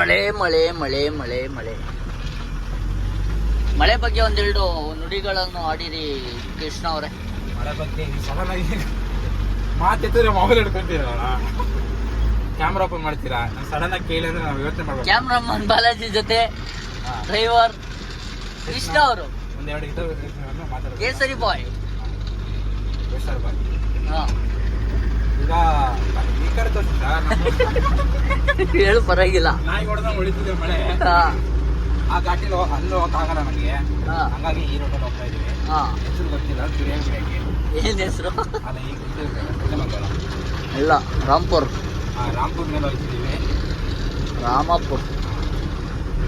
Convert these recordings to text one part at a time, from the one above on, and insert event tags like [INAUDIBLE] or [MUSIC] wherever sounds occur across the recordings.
ಮಳೆ ಮಳೆ ಮಳೆ ಮಳೆ ಮಳೆ. ಮಳೆ ಬಗ್ಗೆ ಒಂದೆರಡು ನುಡಿಗಳನ್ನು ಆಡಿರಿ ಕೃಷ್ಣ ಅವರೇ. ಮಳೆ ಬಗ್ಗೆ ಸಡನ್ ಆಗಿ ಮಾತೆತ್ತಿದ್ರೆ ಮೊಬೈಲ್ ಹಿಡ್ಕೊಂತೀರಲ್ಲ? ಕ್ಯಾಮ್ರಾ ಓಪನ್ ಮಾಡ್ತೀರಾ? ಸಡನ್ ಆಗಿ ಕೇಳಿ ಅಂದ್ರೆ ನಾವು ಯೋಚನೆ ಮಾಡ್ಬೇಕು. ಕ್ಯಾಮ್ರಾಮನ್ ಬಾಲಾಜಿ ಜೊತೆ ಡ್ರೈವರ್ ಕೃಷ್ಣ ಅವರು. ಒಂದೆರಡು ಮಾತಾಡ್ಬೇಕು. ಕೇಸರಿ ಬಾಯ್. ಕೇಸರಿ ಬಾಯ್. ಹಾ. ಈಗ ಈ ಕಡೆ ತೋರಿಸಿದ್ರಾ? [LAUGHS] ಹೇಳು ಪರವಾಗಿಲ್ಲ. ನಾಯಿ ಹೊಡೆದ ಉಳಿತಿದ್ರೆ ಮಳೆ. ಆ ಘಾಟಿಲಿ ಅಲ್ಲಿ ಹೋಗಕ್ಕಾಗಲ್ಲ ನಮಗೆ. ಹಾ. ಹಂಗಾಗಿ ಈ ರೋಡಲ್ಲಿ ಹೋಗ್ತಾ ಇದೀವಿ ಹೆಸರು ಗೊತ್ತಿಲ್ಲ ಬಿಡಕ್ಕೆ ಏನ್ ಹೆಸರು? ಅಲ್ಲ ಈಗ. ಇಲ್ಲ ರಾಮ್ಪುರ್. ರಾಮ್ಪುರ್ ಮೇಲೆ ಹೋಗ್ತಿದ್ದೀವಿ. ರಾಮಪುರ್.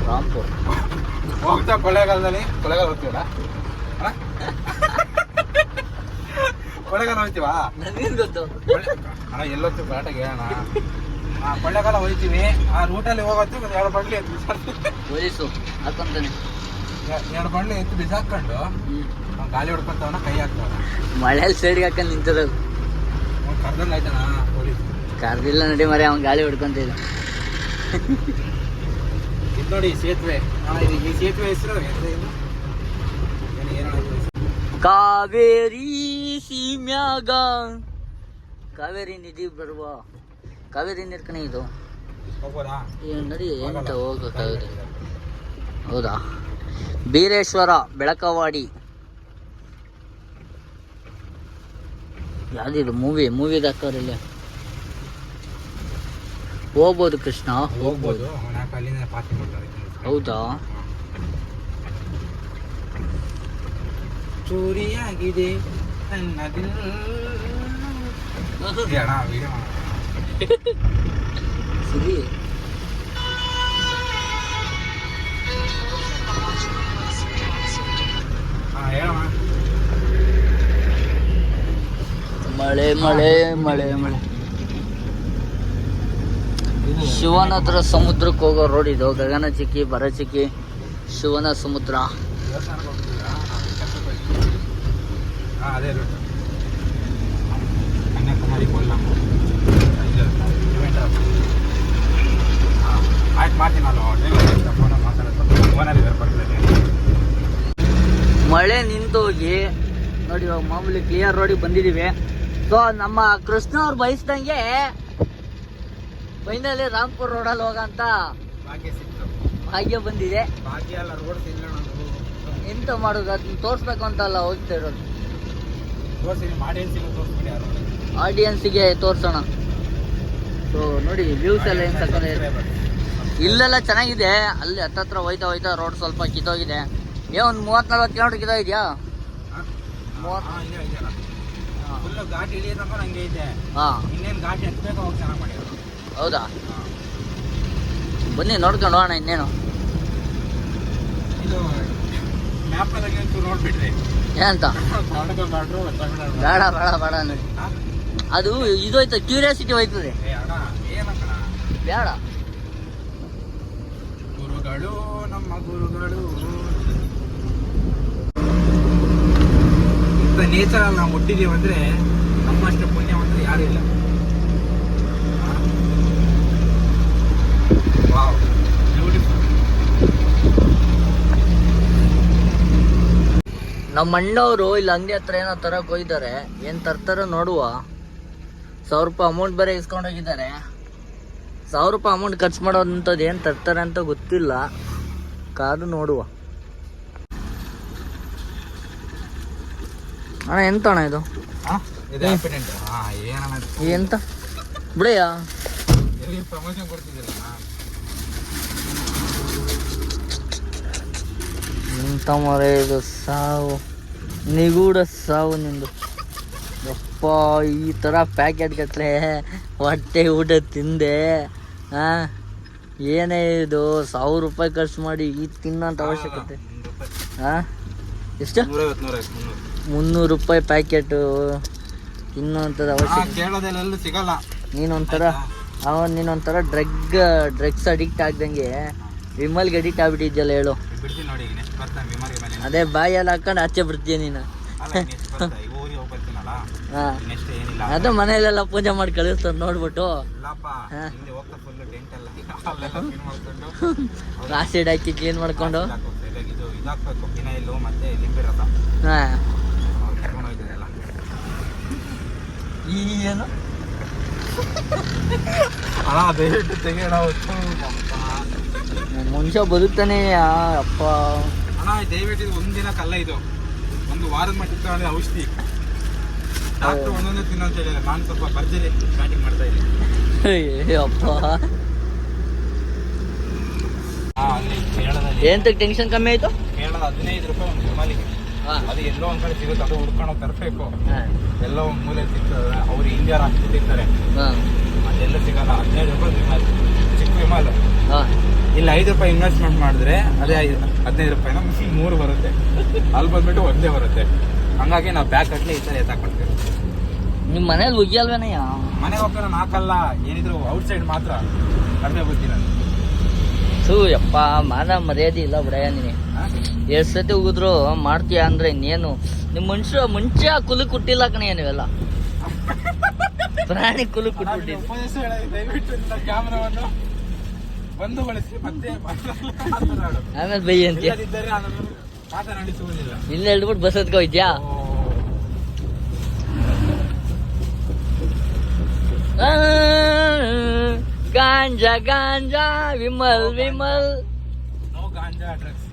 ರಾಮ್ಪುರ್. ಹೋಗ್ತಾ ಕೊಳ್ಳೇಗಾಲದಲ್ಲಿ ಕೊಳ್ಳೇಗಾಲ ಹೋಗ್ತೀವಲ್ಲ? ಕೊಳ್ಳೇಗಾಲ ಹೋಯ್ತೀವಾ? ನನಗೇನ್ ಗೊತ್ತು? ಅಣ್ಣ ಎಲ್ಲೊತ್ತು ಕರೆಕ್ಟಾಗಿ ಹೇಳೋಣ. ಆ ಕೊಳ್ಳೇಗಾಲ ಹೋಯ್ತೀವಿ ಆ ರೂಟಲ್ಲಿ ಹೋಗೋತ್ತು ಒಂದು ಎರಡು ಬಂಡ್ಲಿ ಎತ್ತು ಬಿಸಾಕ್ತೀವಿ. ಪೊಲೀಸು ಹಾಕೊಂತಾನೆ. ಎರಡು ಬಂಡ್ಲಿ ಎತ್ತು ಬಿಸಾಕೊಂಡು ಅವ್ನು ಗಾಳಿ ಹೊಡ್ಕೊಂತವನ ಕೈ ಹಾಕ್ತಾವ ಮಳೆಯಲ್ಲಿ ಸೈಡ್ಗೆ ಹಾಕೊಂಡು ನಿಂತದ ಅವ್ನು ಕರ್ದಂಗೆ ಆಯ್ತಾನ ಪೊಲೀಸ್ ಕರ್ದಿಲ್ಲ ನಡಿ ಮರೆ ಅವ್ನು ಗಾಳಿ ಹೊಡ್ಕೊಂತಿದ್ದ ಇದು ನೋಡಿ ಈ ಸೇತುವೆ. ಈ ಸೇತುವೆ ಹೆಸ್ರು? ಕಾವೇರಿ ಸೀಮ್ಯಾಗ ಕಾವೇರಿ ನಿಧಿ ಬರುವ ಕಾವೇರಿ ನಿರ್ಕಣೆ ಇದು. ನದಿ ನಡಿ ಎಂತ ಹೋಗ ಕಾವೇರಿ. ಹೌದಾ? ಬೀರೇಶ್ವರ ಬೆಳಕವಾಡಿ. ಯಾವ್ದಿದು ಮೂವಿ ಮೂವಿ ದಾಕವ್ರಲ್ಲ ಹೋಗ್ಬೋದು ಕೃಷ್ಣ ಹೋಗ್ಬೋದು. ಹೌದಾ? ಚೋರಿಯಾಗಿದೆ. ಮಳೆ ಮಳೆ ಮಳೆ ಮಳೆ. ಶಿವನ ಹತ್ರ ಸಮುದ್ರಕ್ಕೆ ಹೋಗೋ ರೋಡ್ ಇದು. ಗಗನ ಚಿಕ್ಕಿ ಬರ ಚಿಕ್ಕಿ ಶಿವನ ಸಮುದ್ರ ದೇವಸ್ಥಾನಕ್ಕೆ ಹೋಗ್ತಿದ್ದೀರಾ ನಾವು ಕೆಲ್ಸಕ್ಕೆ ಹೋಗ್ತೀವಿ. ಹಾಂ ಅದೇ ರೂಟ್ ಕನ್ಯಾಕುಮಾರಿ ಕೊಲ್ಲಂ. ಹಾಂ ಆಯ್ತು ಮಾಡ್ತೀನಿ ನಾನು. ಡ್ರೈವರ್ ಫೋನ್ ಮಾತಾಡೋದು. ಫೋನಲ್ಲಿ ಮಳೆ ನಿಂತೋಗಿ ನೋಡಿ ಇವಾಗ ಮಾಮೂಲಿ ಕ್ಲಿಯರ್ ರೋಡಿಗೆ ಬಂದಿದ್ದೀವಿ ಸೊ ನಮ್ಮ ಕೃಷ್ಣ ಅವ್ರು ಬಯಸ್ದಂಗೆ ಫೈನಲಿ ರಾಮ್ಪುರ್ ರೋಡಲ್ಲಿ ಹೋಗಂತ ಭಾಗ್ಯ ಸಿಕ್ತು. ಭಾಗ್ಯ ಬಂದಿದೆ. ಭಾಗ್ಯ ರೋಡ್ ಎಂತ ಮಾಡೋದು ಅದನ್ನ ತೋರಿಸ್ಬೇಕು ಅಂತ ಅಲ್ಲ ಹೋಗ್ತಾ ಇರೋದು ತೋರಿಸಿ ಮಾಡಿ ಸಿಗೋ ತೋರಿಸ್ಬಿಡಿ ಯಾರು ಆಡಿಯನ್ಸಿಗೆ ತೋರಿಸೋಣ. ಸೊ ನೋಡಿ ವ್ಯೂಸ್ ಎಲ್ಲ ಏನು ಸಕ್ಕರೆ? ಇಲ್ಲೆಲ್ಲ ಚೆನ್ನಾಗಿದೆ. ಅಲ್ಲಿ ಹತ್ತತ್ರ ಹೋಯ್ತಾ ಹೋಯ್ತಾ ರೋಡ್ ಸ್ವಲ್ಪ ಕಿತ್ತೋಗಿದೆ. ಏ ಒಂದು ಮೂವತ್ತು ನಲ್ವತ್ತು ಕಿಲೋಮೀಟರ್ ಕಿತ್ತೋಗಿದ್ಯಾ ಹೌದಾ? ಬನ್ನಿ ನೋಡ್ಕೊಂಡು ಹೋಗೋಣ ಇನ್ನೇನು. ಮ್ಯಾಪಲ್ಲಿ ಅಂತೂ ನೋಡ್ಬಿಟ್ರಿ ಏನಂತ ಕರ್ನಾಟಕ ಬಾರ್ಡ್ರು ತಮಿಳ್ನಾಡು ಬೇಡ ಬೇಡ ಬೇಡ ನೋಡಿ ಅದು ಇದು ಹೋಯ್ತು ಕ್ಯೂರಿಯಾಸಿಟಿ ಹೋಯ್ತದೆ. ಏ ಅಣ್ಣ ಏನಕ್ಕಣ? ಬೇಡ. ಗುರುಗಳು ನಮ್ಮ ಗುರುಗಳು. ಇಂಥ ನೇಚರ್ ನಾವು ಹುಟ್ಟಿದೀವಿ ಅಂದ್ರೆ ನಮ್ಮಷ್ಟು ಪುಣ್ಯವಂತರು ಯಾರು ಇಲ್ಲ. ವಾವ್. ನಮ್ಮ ಅಣ್ಣವರು ಇಲ್ಲಿ ಅಂಗಡಿ ಹತ್ರ ಏನೋ ತರಕ್ ಹೋಗಿದ್ದಾರೆ ಏನ್ ತರ್ತಾರ ನೋಡುವ. ಸಾವಿರ ರೂಪಾಯಿ ಅಮೌಂಟ್ ಬೇರೆ ಇಸ್ಕೊಂಡು ಹೋಗಿದ್ದಾರೆ. ಸಾವಿರ ರೂಪಾಯಿ ಅಮೌಂಟ್ ಖರ್ಚು ಮಾಡೋದಂಥದ್ದು ಏನು ತರ್ತಾರೆ ಅಂತ ಗೊತ್ತಿಲ್ಲ. ಕಾದು ನೋಡುವ. ಅಣ್ಣ ಎಂತ ಅಣ್ಣ ಇದು? ಎಂತ? ಬಿಡಯ್ಯ. ಪ್ರಮೋಷನ್ ಕೊಡ್ತಿದ್ದೀರಣ್ಣ? ಎಂತ ಮರ ಇದು ಸಾವು. ನಿಗೂಢ ಸಾವು ನಿಂದು. ಅಪ್ಪ ಈ ಥರ ಪ್ಯಾಕೆಟ್ ಗಟ್ಲೆ ಹೊಟ್ಟೆ ಊಟ ತಿಂದೆ. ಹಾ ಏನೇ ಇದು ಸಾವಿರ ರೂಪಾಯಿ ಖರ್ಚು ಮಾಡಿ ಈ ತಿನ್ನೋಂಥ ಅವಶ್ಯಕತೆ. ಹಾಂ ಎಷ್ಟು? ಮುನ್ನೂರು. ರೂಪಾಯಿ ಪ್ಯಾಕೆಟು ತಿನ್ನೋಂಥದ್ದು ಅವಶ್ಯಕತೆ. ಸಿಗಲ್ಲ. ನೀನೊಂಥರ ಅವ ನೀನೊಂಥರ ಡ್ರಗ್ ಡ್ರಗ್ಸ್ ಅಡಿಕ್ಟ್ ಆಗ್ದಂಗೆ ವಿಮಲ್ಗೆ ಅಡಿಕ್ಟ್ ಆಗ್ಬಿಟ್ಟಿದ್ಯಲ್ಲ ಹೇಳು. ಬಿಡ್ತೀನಿ ನೋಡಿ ಈಗ ನೆಕ್ಸ್ಟ್ ಬರ್ತಾನೆ ವಿಮಾನ ಮೇಲೆ ಅದೇ ಬಾಯಲ್ಲಿ ಹಾಕೊಂಡು ಆಚೆ ಬಿಡ್ತೀಯ ನೀನು. ಅಲ್ಲ ನೆಕ್ಸ್ಟ್ ಬರ್ತಾ ಈಗ ಊರಿಗೆ ಹೋಗಿ ಬರ್ತೀನಲ್ಲ? ಹಾ. ನೆಕ್ಸ್ಟ್ ಏನಿಲ್ಲ. ಅದು ಮನೆಯಲ್ಲೆಲ್ಲ ಪೂಜೆ ಮಾಡಿ ಕಳಿಸ್ತಾರೆ ನೋಡ್ಬಿಟ್ಟು. ಇಲ್ಲಪ್ಪ. ಇಲ್ಲಿ ಹೋಗ್ತಾ ಫುಲ್ ಟೆಂಟ್ ಎಲ್ಲ [LAUGHS] ಅಲ್ಲೆಲ್ಲ ಕ್ಲೀನ್ ಮಾಡ್ಕೊಂಡು. ಆಸಿಡ್ ಹಾಕಿ ಕ್ಲೀನ್ ಮಾಡ್ಕೊಂಡು. ಹಾಕ್ಬೇಕು, ಸರಿಯಾಗಿ ಇದು ಇದಾಕ್ಬೇಕು ಫಿನೈಲು ಮತ್ತೆ ಲಿಂಬೆ ರಸ. ಹಾ. ಅವ್ರು ಕರ್ಕೊಂಡು ಹೋಗಿದ್ದಾರೆಲ್ಲ ಈ ಏನು? [LAUGHS] ಅಣ್ಣ ದಯವಿಟ್ಟು ತೆಗೆಯೋಣ ಮನುಷ್ಯ ಬದುಕ್ತಾನೆ ಅಪ್ಪ. ಅಣ್ಣ ದಯವಿಟ್ಟು ಇದು ಒಂದಿನ ಕಲ್ಲ ಇದು. ಒಂದು ವಾರದ ಮಟ್ಟಿಗೆ ತಗೊಂಡ್ರೆ ಔಷಧಿ. ಡಾಕ್ಟರ್ ಒಂದೊಂದೇ ತಿನ್ನೋ ಅಂತ ಹೇಳಿದ್ರೆ ನಾನು ಸ್ವಲ್ಪ ಭರ್ಜರಿ ಸ್ಟಾರ್ಟಿಂಗ್ ಮಾಡ್ತಾ ಇದ್ದೀನಿ. ಅಪ್ಪ. ಏಂತಕ್ ಟೆನ್ಷನ್ ಕಮ್ಮಿ ಆಯ್ತು? ಕೇಳೋದು ಹದಿನೈದು ರೂಪಾಯಿ ಒಂದು ವಿಮಾಲಿಗೆ ಹಾ. ಅದು ಎಲ್ಲೋ ಒಂದ್ ಕಡೆ ಸಿಗುತ್ತೆ ಅದು ಹುಡ್ಕೊಂಡು ತರಬೇಕು. ಎಲ್ಲೋ ಒಂದು ಮೂಲೆ ಸಿಗ್ತದೆ ಅವ್ರು ಇಂಡಿಯಾ ಹಾಕ್ತಿರ್ತಾರೆ ಹಾ. ಅದೆಲ್ಲ ಸಿಗಲ್ಲ. ಹದಿನೈದು ರೂಪಾಯಿ ವಿಮಾಲ್ ಚಿಕ್ಕ ವಿಮಾಲ್ ಹಾ. ಇಲ್ಲಿ ಐದು ರೂಪಾಯಿ ಇನ್ವೆಸ್ಟ್ಮೆಂಟ್ ಮಾಡಿದ್ರೆ ಅದೇ ಐದು ಹದಿನೈದು ರೂಪಾಯಿನ ಮೂರು ಬರುತ್ತೆ. ಅಲ್ಲಿ ಬಂದ್ಬಿಟ್ಟು ಒಂದೇ ಬರುತ್ತೆ. ಹಂಗಾಗಿ ನಾವು ಬ್ಯಾಗ್ ಕಟ್ಲಿ ಈ ಥರ ಎತ್ತಾಕೊಳ್ತೀವಿ ನಿಮ್ಮ ಮನೇಲಿ ಉಗಿಯಲ್ವೇನಯ್ಯ ಮನೆಗೆ ಹೋಗ್ತಾರೆ ನಾನು ಹಾಕಲ್ಲ ಏನಿದ್ರು ಔಟ್ ಸೈಡ್ ಮಾತ್ರ ಕಡಿಮೆ ನಾನು ಸೂ ಯಪ್ಪ ಮಾನ ಮರ್ಯಾದೆ ಇಲ್ಲ ಬಿಡಯ್ಯ ನೀನು? ಎಷ್ಟು ಸತಿ ಉಗಿದ್ರು ಮಾಡ್ತೀಯ ಅಂದ್ರೆ ಇನ್ನೇನು. ನಿಮ್ಮ ಮನುಷ್ಯ ಮುಂಚೆ ಆ ಕುಲು ಕುಟ್ಟಿಲ್ಲ ಕಣಯ್ಯ ನೀವೆಲ್ಲ. [LAUGHS] ಪ್ರಾಣಿ ಕುಲು ನಾನು ಕುಟ್ಬಿಟ್ಟಿದ್ದು. ಮತ್ತೆ ಆಮೇಲೆ ಬೈ ಅಂತ. ಇಲ್ಲದಿದ್ದರೆ ನಾನು ಮಾತನಾಡಿಸುವುದಿಲ್ಲ ಇಲ್ಲಿ ಹೇಳ್ಬಿಟ್ಟು ಬಸ್ ಗಾಂಜಾ ಗಾಂಜಾ ವಿಮಲ್ ವಿಮಲ್. ನೋ ಗಾಂಜಾ ಡ್ರಗ್ಸ್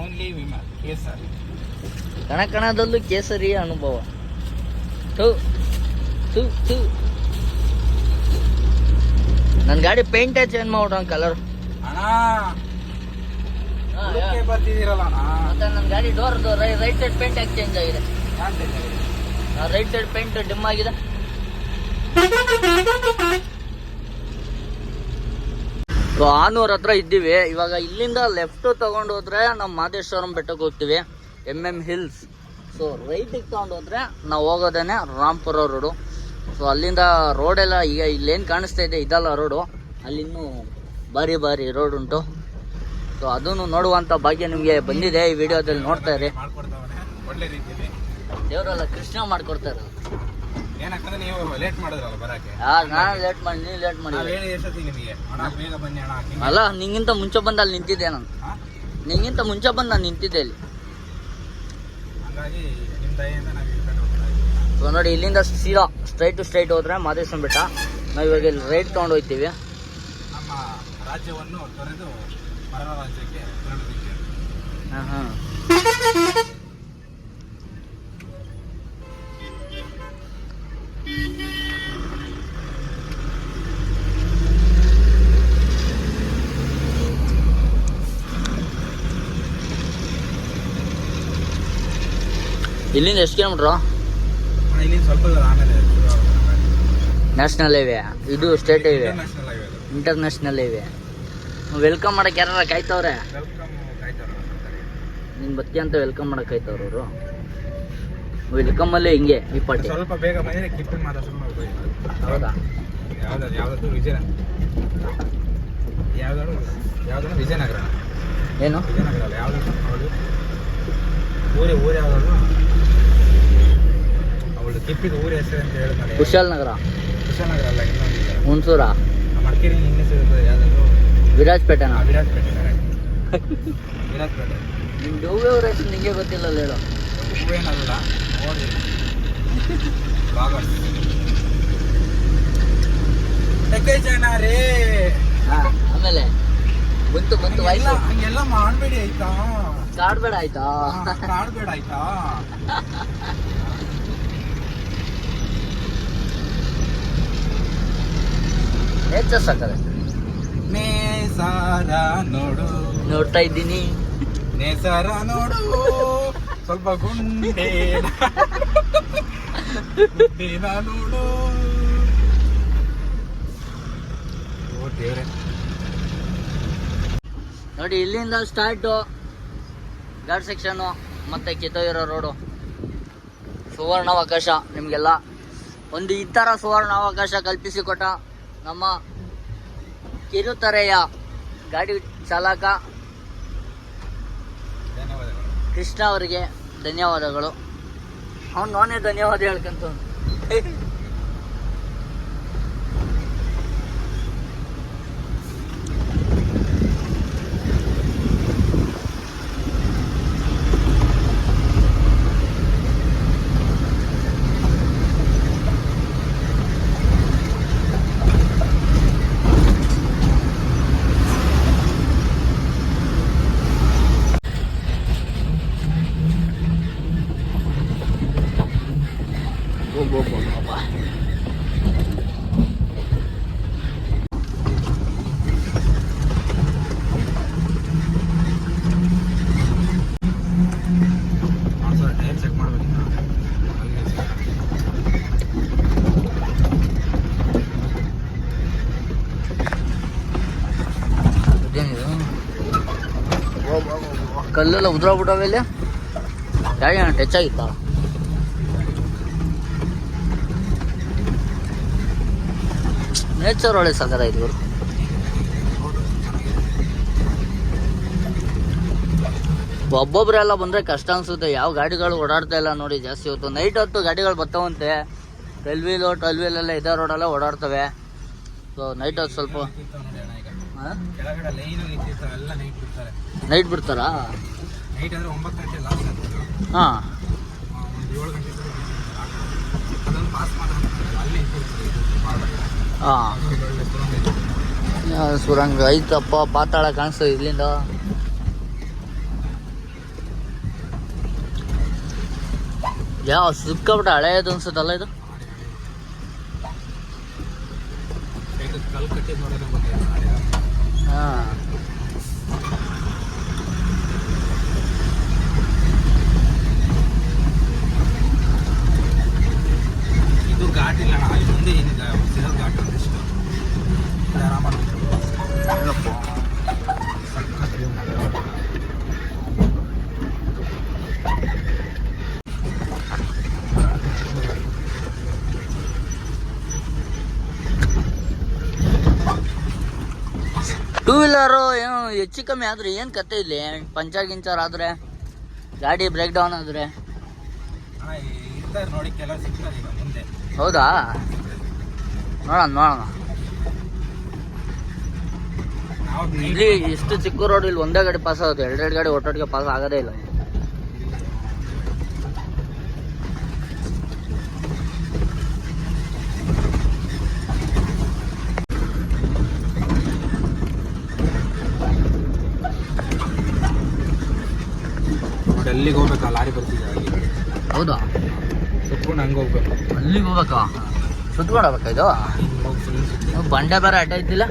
ಓನ್ಲಿ ವಿಮಲ್ ಕೇಸರಿ. ಕಣ ಕಣದಲ್ಲೂ ಕೇಸರಿ ಅನುಭವ. ಟು ತು ಥು. ನನ್ನ ಗಾಡಿ ಪೇಂಟ್ ಚೇಂಜ್ ಮಾಡೋಣ ಕಲರ್ ಬರ್ತಿದ್ದೀರಲ್ಲ ಮತ್ತೆ ನನ್ನ ಗಾಡಿ ಡೋರ್ ರೈಟ್ ಸೈಡ್ ಪೇಂಟ್ ಯಾಕೆ ಚೇಂಜ್ ಆಗಿದೆ? ರೈಟ್ ಸೈಡ್ ಪೇಂಟ್ ಡಿಮ್ ಆಗಿದೆ. ಆನೂರ್ ಹತ್ರ ಇದ್ದೀವಿ. ಇವಾಗ ಇಲ್ಲಿಂದ ಲೆಫ್ಟ್ ತಗೊಂಡು ಹೋದ್ರೆ ನಮ್ ಮಾದೇಶ್ವರಂ ಬೆಟ್ಟಕ್ಕೆ ಹೋಗ್ತೀವಿ. ಎಂ ಎಂ ಹಿಲ್ಸ್ ಸೊ ರೈಟಿಗೆ ತಗೊಂಡು ಹೋದ್ರೆ ನಾವು ಹೋಗೋದೇನೆ ರಾಮ್ಪುರ ರೋಡು ಸೊ ಅಲ್ಲಿಂದ ರೋಡೆಲ್ಲ ಈಗ ಇಲ್ಲೇನು ಕಾಣಿಸ್ತಾ ಇದೆ ಇದಲ್ಲ ರೋಡು ಅಲ್ಲಿನ್ನೂ ಭಾರಿ ಭಾರಿ ರೋಡ್ ಉಂಟು. ಸೊ ಅದನ್ನು ನೋಡುವಂಥ ಭಾಗ್ಯ ನಿಮಗೆ ಬಂದಿದೆ. ಈ ವಿಡಿಯೋದಲ್ಲಿ ನೋಡ್ತಾ ಇರಿ. ದೇವರೆಲ್ಲ ಕೃಷ್ಣ ಮಾಡ್ಕೊಡ್ತಾರೆ. ಏನಕ್ಕಂದ್ರೆ ನೀವು ಲೇಟ್ ಮಾಡಿದ್ರಲ್ಲ ಬರಕ್ಕೆ? ನಾನು ಲೇಟ್ ಮಾಡಿ ನೀನು ಲೇಟ್ ಮಾಡಿ. ನಿಮಗೆ? ಬೇಗ ಬನ್ನಿ ಅಲ್ಲ ನಿಂಗಿಂತ ಮುಂಚೆ ಬಂದು ಅಲ್ಲಿ ನಿಂತಿದ್ದೆ ನಾನು. ನಿಂಗಿಂತ ಮುಂಚೆ ಬಂದು ನಾನು ನಿಂತಿದ್ದೆ ಅಲ್ಲಿ ಹಂಗಾಗಿ ನಿಮ್ಮ ದಯೆಯಿಂದ ನಾವು ಸೊ ನೋಡಿ ಇಲ್ಲಿಂದ ಸೀದಾ ಸ್ಟ್ರೈಟ್ ಟು ಸ್ಟ್ರೈಟ್ ಹೋದ್ರೆ ಮಾದೇಶ್ವರ ಬೆಟ್ಟ. ನಾವು ಇವಾಗ ಇಲ್ಲಿ ರೈಟ್ ತೊಗೊಂಡು ಹೋಗ್ತೀವಿ. ನಮ್ಮ ರಾಜ್ಯವನ್ನು ತೊರೆದು ಪರ ರಾಜ್ಯಕ್ಕೆ ಹಾಂ ಹಾಂ ಇಲ್ಲಿಂದ ಎಷ್ಟು ಕಿಲೋಮೀಟ್ರು? ಸ್ವಲ್ಪ ಆಮೇಲೆ ನ್ಯಾಷನಲ್ ಹೈವೇ ಇದು state highway international highway welcome ಮಾಡಕ್ಕೆ ಯಾರು ಕಾಯ್ತವ್ರೆ? ವೆಲ್ಕಮ್ ಕಾಯ್ತಾರ ನಿನ್ ಬತ್ತಿ ಅಂತ ವೆಲ್ಕಮ್ ಮಾಡಕ್ ಕಾಯ್ತವ್ರ ಅವರು? ವೆಲ್ಕಮ್ ಅಲ್ಲೇ ಹಿಂಗೆ ಈ ಪಾಟಿ. ಸ್ವಲ್ಪ ಬೇಗ ಬಂದರೆ ಕಿಪ್ಪಿನ ಮಾತಾಡ್ಸ್ಕೊಂಡು ಹೋಗ್ಬೋದು ಹೌದಾ? ಯಾವ್ದಾದ್ರು ಯಾವ್ದಾದ್ರು ವಿಜಯ ಯಾವ್ದಾದ್ರು ಯಾವ್ದಾದ್ರು ವಿಜಯನಗರ. ಏನು? ವಿಜಯನಗರ ಯಾವ್ದಾದ್ರು ಊರೇ ಊರು ಯಾವ್ದಾದ್ರು ಅವಳು ಕಿಪ್ಪಿದ ಊರ ಹೆಸರು ಅಂತ ಹೇಳ್ತಾಳೆ ಕುಶಾಲ್ ನಗರ. ವಿಜಯನಗರ ಅಲ್ಲ ಇನ್ನೊಂದು ಹುಣಸೂರ. ಮಡಿಕೇರಿ ಇನ್ನ ಹೆಸರು ಯಾವ್ದಾದ್ರು. ವಿರಾಜಪೇಟೆನ? ವಿರಾಜಪೇಟೆ correct. ವಿರಾಜಪೇಟೆ. ನಿಮ್ ಡೋವ್ಯವ್ರ ಹೆಸರು ನಿಮಗೆ ಗೊತ್ತಿಲ್ಲ ಹೇಳು. ಹೂವೇನಲ್ಲ ನೋಡಿ ಬಾಗರ್ಸ್ ಟೆಕ್ಕೆ ಜನ ರೇ. ಹಾ ಆಮೇಲೆ ಬಂತು ಬಂತು ಹಂಗೆಲ್ಲ ವಾಯ್ಸು ಹಂಗೆಲ್ಲ ಮಾಡಬೇಡಿ ಆಯ್ತಾ? ಕಾಡ್ಬೇಡ ಆಯ್ತಾ? ಕಾಡ್ಬೇಡ ಆಯ್ತಾ? [LAUGHS] ಹೆಚ್ಚ ಸಾಕದೆ ನೇಸಾರ ನೋಡು. ನೋಡ್ತಾ ಇದ್ದೀನಿ. ನೇಸಾರ ನೋಡು. ಸ್ವಲ್ಪ ಗುಂಡೆ ಗುಂಡಿನ ನೋಡು. ಓ ದೇವ್ರೆ. ನೋಡಿ ಇಲ್ಲಿಂದ ಸ್ಟಾರ್ಟು ಗಾರ್ಡ್ ಸೆಕ್ಷನು ಮತ್ತೆ ಕಿತ್ತೋಗಿರೋ ರೋಡು ಸುವರ್ಣಾವಕಾಶ ನಿಮಗೆಲ್ಲ. ಒಂದು ಈ ಥರ ಸುವರ್ಣಾವಕಾಶ ಕಲ್ಪಿಸಿಕೊಟ್ಟ ನಮ್ಮ ಕಿರುತೆರೆಯ ಗಾಡಿ ಚಾಲಕ ಕೃಷ್ಣ ಅವರಿಗೆ ಧನ್ಯವಾದಗಳು. ಅವನು ನಾನೇ ಧನ್ಯವಾದ ಹೇಳ್ಕೊಂತ ಕಲ್ಲೆಲ್ಲ ಉದ್ರೋಗ್ಬಿಟ್ಟವೆ ಇಲ್ಲಿ? ಗಾಡಿ ಏನು ಟಚ್ ಆಗಿತ್ತಾ? ನೇಚರ್ ಒಳ್ಳೆ ಸಾಗರ ಇದು. ಒಬ್ಬೊಬ್ರೆಲ್ಲ ಬಂದ್ರೆ ಕಷ್ಟ ಅನ್ಸುತ್ತೆ. ಯಾವ ಗಾಡಿಗಳು ಓಡಾಡ್ತಾ ಇಲ್ಲ ನೋಡಿ ಜಾಸ್ತಿ ಹೊತ್ತು. ನೈಟ್ ಹೊತ್ತು ಗಾಡಿಗಳು ಬರ್ತಾವಂತೆ ಟ್ವೆಲ್ ವೀಲು ಟ್ವೆಲ್ ವೀಲೆಲ್ಲ ಇದೇ ರೋಡೆಲ್ಲ ಓಡಾಡ್ತವೆ ಸೊ ನೈಟ್ ಹೊತ್ತು ಸ್ವಲ್ಪ ನೈಟ್ ಬಿಡ್ತಾರೆ? ನೈಟ್ ಅಂದ್ರೆ ಒಂಬತ್ತು ಗಂಟೆ ಲಾಸ್ಟ್ ಆಗ್ತದೆ ಹಾಂ. ಒಂದು ಏಳು ಗಂಟೆ ಪಾಸ್ ಅಲ್ಲಿ ಹಾಂ. ಸುರಂಗ ಐತಪ್ಪ ಪಾತಾಳ ಕಾಣಿಸ್ತದೆ ಇಲ್ಲಿಂದ. ಯಾವ ಸಿಕ್ಕಾಬಿಟ್ಟ ಹಳೆಯದು ಅನ್ಸುತ್ತಲ್ಲ ಇದು? ಹಾಂ. ಘಾಟ್ ಇಲ್ಲ ಅಲ್ಲಿ ಮುಂದೆ ಏನಿದೆ? ಘಾಟ್ ಅಂತ ಇಷ್ಟು. ಟೂ ವೀಲರು ಏನು ಹೆಚ್ಚು ಕಮ್ಮಿ ಆದ್ರೆ ಏನು ಕತೆ ಇಲ್ಲಿ? ಪಂಚರ್ ಗಿಂಚರ್ ಆದ್ರೆ ಗಾಡಿ ಬ್ರೇಕ್ ಡೌನ್ ಆದ್ರೆ ನೋಡಿ ಕೆಲವು ಸಿಗ್ತಾರೆ ಹೌದಾ? ನೋಡೋಣ ನೋಡೋಣ. ಇಲ್ಲಿ ಇಷ್ಟು ಚಿಕ್ಕ ರೋಡ್ ಇಲ್ಲಿ ಒಂದೇ ಗಾಡಿ ಪಾಸ್ ಆಗುತ್ತೆ. ಎರಡೆರಡು ಗಾಡಿ ಒಟ್ಟೊಟ್ಟಿಗೆ ಪಾಸ್ ಆಗದೇ ಇಲ್ಲ. ಎಲ್ಲಿಗೆ ಅಲ್ಲಿಗೆ ಹೋಗ್ಬೇಕು? ಲಾರಿ ಬರ್ತಿದೆ ಹೌದಾ? ಹಂಗೆ ಹೋಗ್ಬೇಕು. ಅಲ್ಲಿಗೆ ಹೋಗ್ಬೇಕಾ? ಸುತ್ಕೊಂಡು ಹೋಗ್ಬೇಕಾ ಇದು? ಬಂಡೆ ಬೇರೆ ಅಡ್ಡ ಇದ್ದಿಲ್ಲ.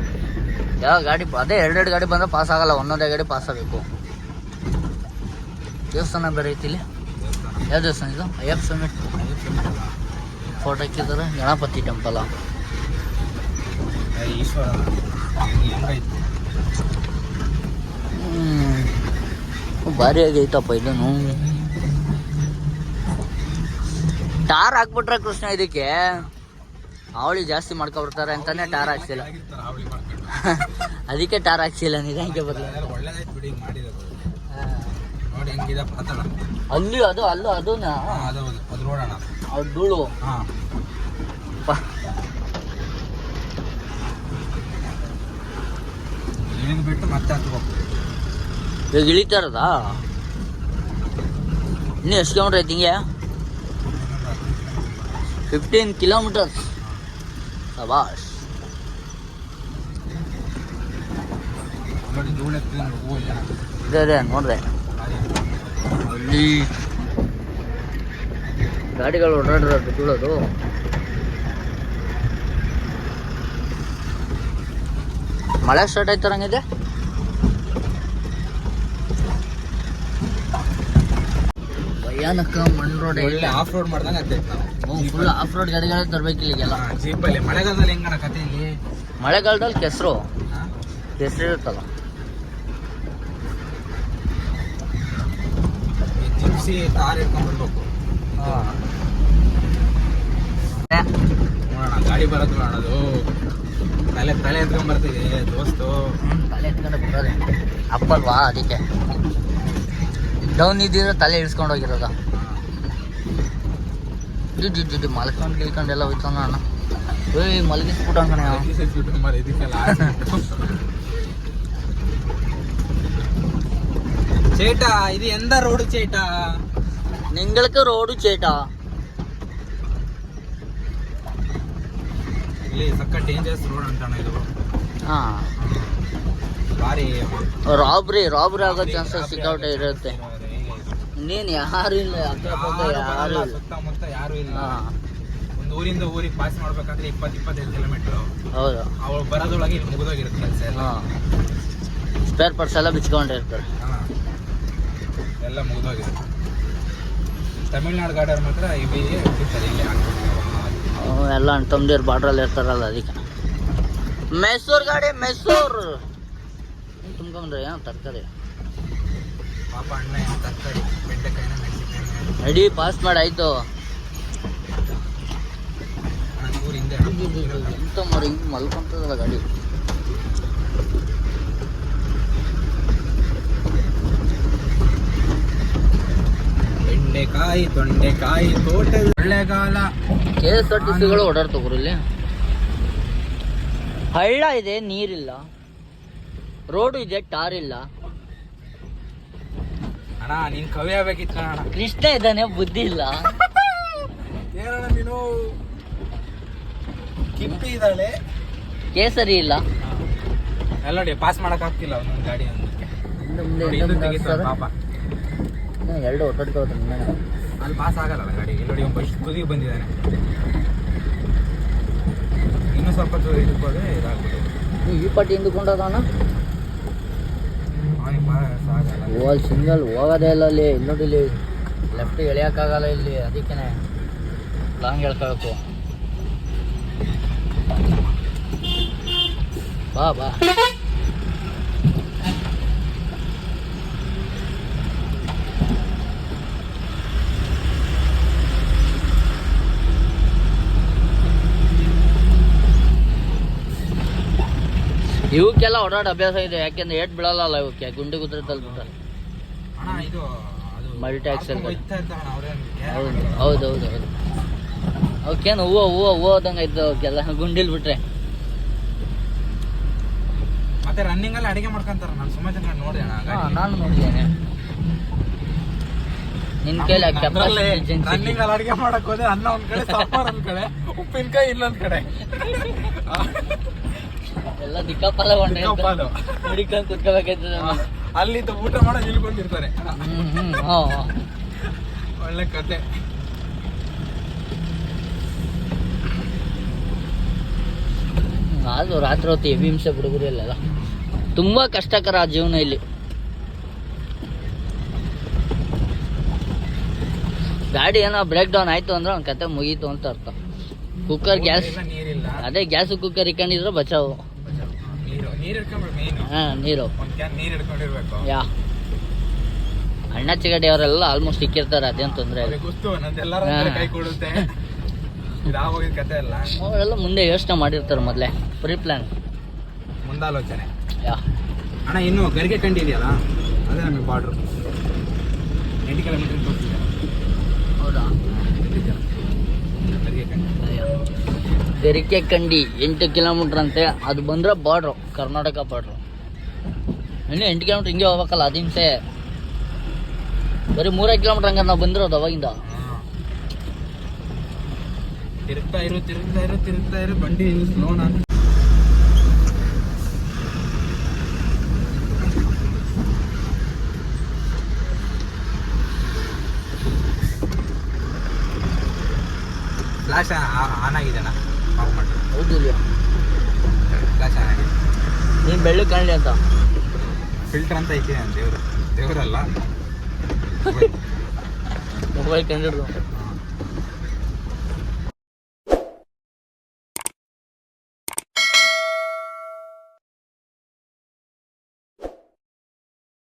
ಯಾವ ಗಾಡಿ ಅದೇ ಎರಡೆರಡು ಗಾಡಿ ಬಂದ್ರೆ ಪಾಸ್ ಆಗಲ್ಲ ಒಂದೊಂದೇ ಗಾಡಿ ಪಾಸ್ ಆಗಬೇಕು. ದೇವಸ್ಥಾನ ಬೇರೆ ಐತಿ ಇಲ್ಲಿ. ಯಾವ ದೇವಸ್ಥಾನ ಇದು? ಅಯ್ಯಪ್ಪ ಸ್ವಾಮಿ ಫೋಟೋ ಹಾಕಿದ್ದಾರೆ ಗಣಪತಿ ಟೆಂಪಲ್ ಈಶ್ವರ ಭಾರಿ ಆಗೈತಪ್ಪ ಇದನ್ನು. ಟಾರ್ ಹಾಕ್ಬಿಟ್ರೆ ಕೃಷ್ಣ ಇದಕ್ಕೆ? ಅವಳಿ ಜಾಸ್ತಿ ಮಾಡ್ಕೊಬಿಡ್ತಾರೆ ಅಂತಾನೆ ಟಾರ್ ಹಾಕ್ಸಿಲ್ಲ. [LAUGHS] ಅದಕ್ಕೆ ಟಾರ್ ಹಾಕ್ಸಿಲ್ಲ, ನಿಧಾನಕ್ಕೆ ಬರಲ್ಲ ಅಲ್ಲಿ ಅದು, ಅಲ್ಲೂ ಅದನ್ನ ಹಾಂ ಅದು ಧೂಳು. ಈಗ ಇಳಿತಾ ಇರೋದಾ ಇನ್ನು ಎಷ್ಟು ಕಿಲೋಮೀಟ್ರ್ ಐತಿ ಹಿಂಗೆ? ಫಿಫ್ಟೀನ್ ಕಿಲೋಮೀಟರ್ಸ್ ಸಬಾಷ್ ಇದೆ ನೋಡಿದೆ. ಅಲ್ಲಿ ಗಾಡಿಗಳು ಓಡಾಡಿರೋದು ಬೀಳೋದು. ಮಳೆ ಸ್ಟಾರ್ಟ್ ಆಯ್ತಾರಂಗಿದೆ ಭಯಾನಕ ಮಣ್ಣು ರೋಡ್ ಆಫ್ ರೋಡ್ ಮಾಡ್ದಂಗೆ ಆಗ್ತೈತೆ ನಾವು ಫುಲ್ ಆಫ್ ರೋಡ್ ಗಾಡಿಗಳೇ ತರಬೇಕು ಇಲ್ಲಿಗೆಲ್ಲ ಜೀಪಲ್ಲಿ ಮಳೆಗಾಲದಲ್ಲಿ ಹೆಂಗಣ ಕತೆ ಇಲ್ಲಿ? ಮಳೆಗಾಲದಲ್ಲಿ ಕೆಸರು. ಕೆಸರು ಇರುತ್ತಲ್ಲ. ಜಿಪ್ಸಿ ಕಾರ್ ಇಟ್ಕೊಂಡ್ಬಿಡ್ಬೇಕು ನೋಡೋಣ ಗಾಡಿ ಬರೋದು ನೋಡೋದು ತಲೆ ತಲೆ ಎತ್ಕೊಂಡ್ ಬರ್ತಿದೆ ದೋಸ್ತು. ತಲೆ ಎತ್ಕೊಂಡು ಬರೋದೆ. ಅಪ್ಪಲ್ವಾ ಅದಕ್ಕೆ? ಡೌನ್ ಇದ್ದಿದ್ರೆ ತಲೆ ಇಳಿಸ್ಕೊಂಡು ಹೋಗಿರೋದ. ಜಿಡ್ಡು ಮಲ್ಕೊಂಡು ಗಿಲ್ಕೊಂಡು ಎಲ್ಲ ಹೋಯ್ತಾನ ಅಣ್ಣ ಏಯ್ ಮಲಗಿಸ್ಬಿಟ್ಟ ಕಣೆ ಅವ. ಮರ ಇದಕ್ಕೆಲ್ಲ ಹಾಕ್ಬಿಟ್ಟು. ചേട്ടാ ഇത് എന്താ റോഡ് ചേട്ടാ നിങ്ങൾക്ക് റോഡ് ചേട്ടാ ಇಲ್ಲಿ ಸಕ್ಕ ಡೇಂಜರಸ್ ರೋಡ್ ಅಂತಾಣ ಇದು ಹಾ ಭಾರಿ ರಾಬ್ರಿ ರಾಬ್ರಿ ಆಗೋ ಚಾನ್ಸಸ್ ಸಿಕ್ಕಾಪಟ್ಟೆ ಇರುತ್ತೆ ನೀನ್ ಯಾರು ಇಲ್ಲ ಅಕ್ಕಪಕ್ಕ ಯಾರು ಇಲ್ಲ ಸುತ್ತಮುತ್ತ ಯಾರು ಇಲ್ಲ. ಒಂದು ಊರಿಂದ ಊರಿಗೆ ಪಾಸ್ ಮಾಡ್ಬೇಕಂದ್ರೆ ಇಪ್ಪತ್ತು ಇಪ್ಪತ್ತೈದು ಕಿಲೋಮೀಟರ್ ಹೌದು. ಅವಳು ಬರೋದ್ರೊಳಗೆ ಇಲ್ಲಿ ಮುಗಿದೋಗಿರುತ್ತೆ ಕೆಲಸ ಎಲ್ಲ. ಹಾ. ಸ್ಪೇರ್ ಪಾರ್ಟ್ಸ್ ಎಲ್ಲ ಬಿಚ್ಕೊಂಡಿರ್ತಾರೆ. ಹಾಂ. ಎಲ್ಲ ಮುಗಿದೋಗಿರುತ್ತೆ. ತಮಿಳ್ನಾಡು ಗಾರ್ಡರ್ ಮಾತ್ರ ಇವಿ ಬಿಡ್ತಾರೆ ಇಲ್ಲಿ ಎಲ್ಲ ಅಣ್ಣ ತಮ್ಮದಿರು ಬಾರ್ಡ್ರಲ್ಲಿ ಇರ್ತಾರಲ್ಲ ಅದಕ್ಕೆ. ಮೈಸೂರು ಗಾಡಿ ಮೈಸೂರು. ತುಂಬ್ಕೊಂಡ್ರಿ ಏನು ತರಕಾರಿ. ಪಾಪ ಅಣ್ಣ ತರಕಾರಿ ಬೆಂಡೆಕಾಯಿನ ಮೆಣಸಿನ ಅಡಿ ಪಾಸ್ ಮಾಡಿ ಆಯ್ತು ಅಣ್ಣ ಇಂಥ ಮರ ಹಿಂಗೆ ಮಲ್ಕೊಂತದಲ್ಲ ಗಾಡಿ ಬೆಂಡೆಕಾಯಿ ತೊಂಡೆಕಾಯಿ ತೋಟ ಒಳ್ಳೆಗಾಲ. ಕೆ ಎಸ್ ಆರ್ ಟಿ ಸಿಗಳು ಓಡಾಡ್ತವ್ರು ಇಲ್ಲಿ. ಹಳ್ಳ ಇದೆ ನೀರಿಲ್ಲ. ರೋಡು ಇದೆ ಟಾರ್ ಇಲ್ಲ. ಅಣ್ಣ ನೀನ್ ಕವಿ ಆಗ್ಬೇಕಿತ್ತು ಅಣ್ಣ. ಕೃಷ್ಣ ಇದ್ದಾನೆ ಬುದ್ಧಿ ಇಲ್ಲ. ಏನಣ್ಣ ನೀನು ಕಿಪ್ಪಿ ಇದ್ದಾಳೆ. ಕೇಸರಿ ಇಲ್ಲ. ಎಲ್ಲ ನೋಡಿ ಪಾಸ್ ಮಾಡಕ್ ಆಗ್ತಿಲ್ಲ ಒಂದೊಂದು ಗಾಡಿ ನೋಡಿ, ಮುಂದೆ ತೆಗಿತಾರೆ. ಪಾಪ. ಎರಡು ಒತ್ತಡ್ಕೋತಾರೆ ಅಲ್ಲಿ ಪಾಸ್ ಆಗಲ್ಲ ಗಾಡಿ. ಇಲ್ಲಿ ನೋಡಿ ಒಬ್ಬ ತುದಿಗೆ ಬಂದಿದ್ದಾನೆ. ಇನ್ನೂ ಸ್ವಲ್ಪ ಇದಕ್ಕೆ ಹೋದ್ರೆ ಇದಾಗ್ಬಿಟ್ಟು ಈ ಪಟ್ಟಿ ಆಗಲ್ಲ ಓ ಸಿಂಗಲ್ ಹೋಗೋದೇ ಇಲ್ಲ ಅಲ್ಲಿ. ಇಲ್ಲಿ ನೋಡಿ ಇಲ್ಲಿ ಲೆಫ್ಟ್ ಎಳೆಯೋಕ್ಕಾಗಲ್ಲ ಇಲ್ಲಿ. ಅದಕ್ಕೇನೆ ಲಾಂಗ್ ಎಳ್ಕೊಳಕು. ಬಾ ಬಾ. ಇವಕ್ಕೆಲ್ಲ ಓಡಾಡ ಅಭ್ಯಾಸ ಇದೆ ಯಾಕೆಂದ್ರೆ ಏಟ್ ಬಿಡಲ್ಲ ಇವಕ್ಕೆ ಗುಂಡಿ ಕುದುರೆ. ಹೋಯ್ತಾ ಇರ್ತಾವಣ್ಣ ಹೌದು ಹೌದು ಹೌದು ಹೌದು. ಅವಕ್ಕೇನು ಹೂವು ಹೂವು ಹೂವು ಹೋದಂಗೆ ಇದ್ದು ಅವಕ್ಕೆಲ್ಲ ಗುಂಡಿಲ್ ಬಿಟ್ರೆ. ಮತ್ತೆ ರನ್ನಿಂಗ್ ಅಲ್ಲಿ ಅಡಿಗೆ ಮಾಡ್ಕೊಂತಾರ ನಾನು ಸುಮಾರು ಜನ ಗಾಡಿ ನಾನು ನೋಡಿದ್ದೇನೆ. ನಿನ್ ಕೈಲಿ ರನ್ನಿಂಗ್ ಅಲ್ಲಿ ಅಡಿಗೆ ಮಾಡಕ್ ಹೋದ್ರೆ ಅನ್ನ ಒಂದ್ ಕಡೆ ಸಾಂಬಾರ್ ಒಂದ್ ಕಡೆ ಉಪ್ಪಿನಕಾಯಿ ಇನ್ನೊಂದ್ ಕಡೆ. [LAUGHS] ಎಲ್ಲ ದಿಕ್ಕಾಪಾಲ ದಿಕ್ಕಾಪಾಲು. ಹುಡಿಕೊಂಡ್ ಕುತ್ಕೋಬೇಕಾಯ್ತದೆ ಅಲ್ಲಿಂದ ಊಟ ಮಾಡೋ ನಿಲ್ಕೊಂಡಿರ್ತಾರೆ ಬಂದಿರ್ತಾರೆ. ಒಳ್ಳೆ ಕತೆ. ಅದು ರಾತ್ರಿ ಹೊತ್ತು ಎಬಿ ಹಿಂಸೆ ಹುಡುಗರು ಇಲ್ಲೆಲ್ಲ ತುಂಬಾ ಕಷ್ಟಕರ ಜೀವನ ಇಲ್ಲಿ. ಗಾಡಿ ಏನೋ ಬ್ರೇಕ್ ಡೌನ್ ಆಯ್ತು ಅಂದ್ರೆ ಅವ್ನ ಕತೆ ಮುಗೀತು ಅಂತ ಅರ್ಥ. ಕುಕ್ಕರ್ ಗ್ಯಾಸ್ ಅದೇ ಗ್ಯಾಸ್ ಕುಕ್ಕರ್ ಇಟ್ಕೊಂಡಿದ್ರೆ ಬಚಾವು. ಹಾ ನೀರು. ಯಾ. ಅಣ್ಣ ಚಿಗಡಿ ಅವರೆಲ್ಲ ಆಲ್ಮೋಸ್ಟ್ ಇಕ್ಕಿರ್ತಾರೆ ಅದೇನು ತೊಂದರೆ ಅವರೆಲ್ಲ ಮುಂದೆ ಯೋಚನೆ ಮಾಡಿರ್ತಾರೆ ಮೊದಲೇ ಪ್ರೀ ಪ್ಲಾನ್ ಮುಂದಾಲೋಚನೆ. ಯಾ ಅಣ್ಣ ಇನ್ನು ಗರಿಗೆ ಕಂಡಿ ಇದೆಯಲ್ಲ ಅದೇ ನಮಗೆ ಬಾರ್ಡ್ರು ಎಂಟು ಕಿಲೋಮೀಟರ್ ತೋರಿಸಿದೆ ಹೌದಾ ಗರಿಗೆ ಕಂಡಿ ಗರಿಕೆ ಕಂಡಿ ಎಂಟು ಕಿಲೋಮೀಟ್ರ್ ಅಂತೆ ಅದು ಬಂದ್ರೆ ಬಾರ್ಡ್ರು ಕರ್ನಾಟಕ ಬಾರ್ಡ್ರು ಇನ್ನು ಎಂಟು ಕಿಲೋಮೀಟ್ರ್ ಹಿಂಗೆ ಹೋಗ್ಬೇಕಲ್ಲ ಅದು ಹಿಂಸೆ ಬರೀ ಮೂರೇ ಕಿಲೋಮೀಟ್ರ್ ಹಂಗಾರೆ ನಾವು ಬಂದಿರೋದು ಅವಾಗಿಂದ ಹಾ. ತಿರುಗ್ತಾ ಇರು ತಿರುಗ್ತಾ ಇರು ತಿರುಗ್ತಾ ಇರು ಬಂಡಿ ಸ್ಲೋ ನಾನು ಫ್ಲಾಶ್ ಆನ್ ಆಗಿದೆ ಅಣ್ಣ ಆಫ್ ಮಾಡಿ ಹೌದು ಇಲ್ಲ ಫ್ಲಾಶ್ ಆನ್ ಆಗಿದೆ. ನೀನು ಬೆಳ್ಳಿ ಕಾಣಲಿ ಅಂತ. ಫಿಲ್ಟರ್ ಅಂತ ಐತಿ ದೇವರು? ದೇವರಲ್ಲ? [LAUGHS] ಮೊಬೈಲ್ ಕಂಡಿಡ್ದು.